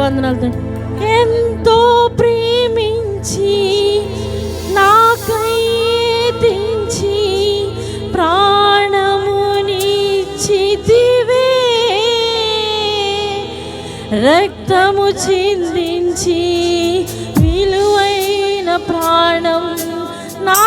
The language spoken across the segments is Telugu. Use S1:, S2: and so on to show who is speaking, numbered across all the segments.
S1: వందనాలు తండ్రి. ఎంతో ప్రేమించి నాకై తెంచి ప్రాణమునిచ్చితివే రక్తము చిందించి విలువైన ప్రాణం నా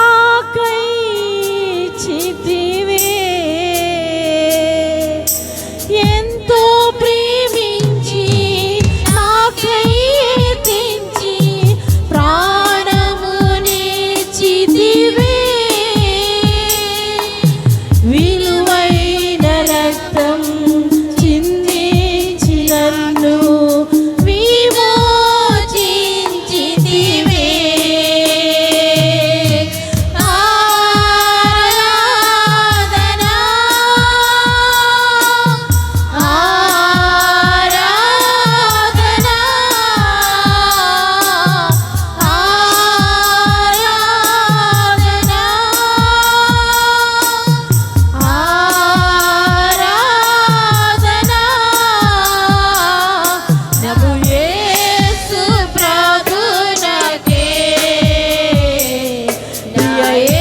S1: Olha aí.